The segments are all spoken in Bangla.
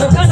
দোকান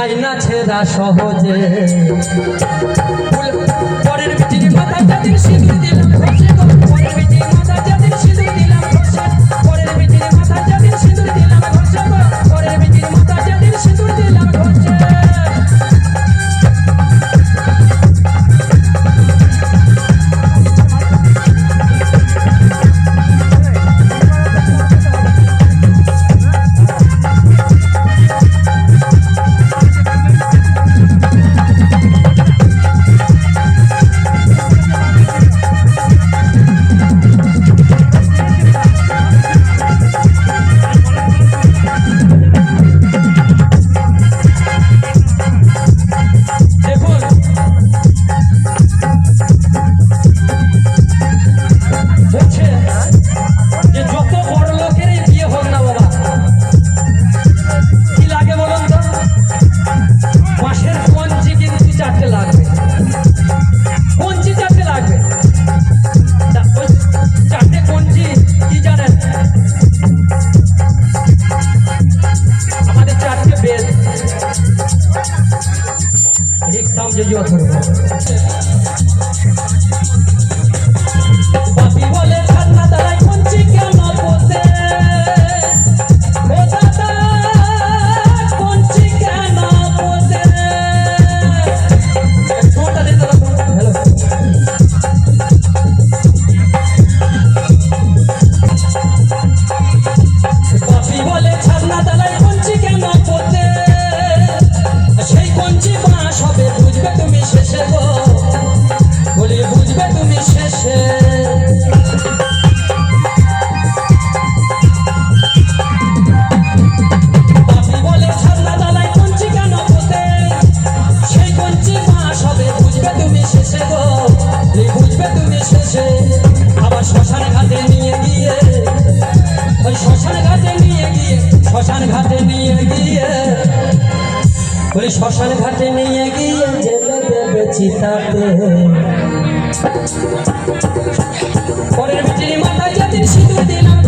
যায় না ছেড়া সহজে? tam gdzie działa শেষে আবার শ্মশান ঘাটে নিয়ে গিয়ে, ওই শ্মশান ঘাটে নিয়ে গিয়ে, শ্মশান ঘাটে নিয়ে গিয়ে, ওই শ্মশান ঘাটে নিয়ে গিয়ে জেলে দেবে চিতাতে। পরের বেটির মাথায় যেদিন সিঁদুর দিলাম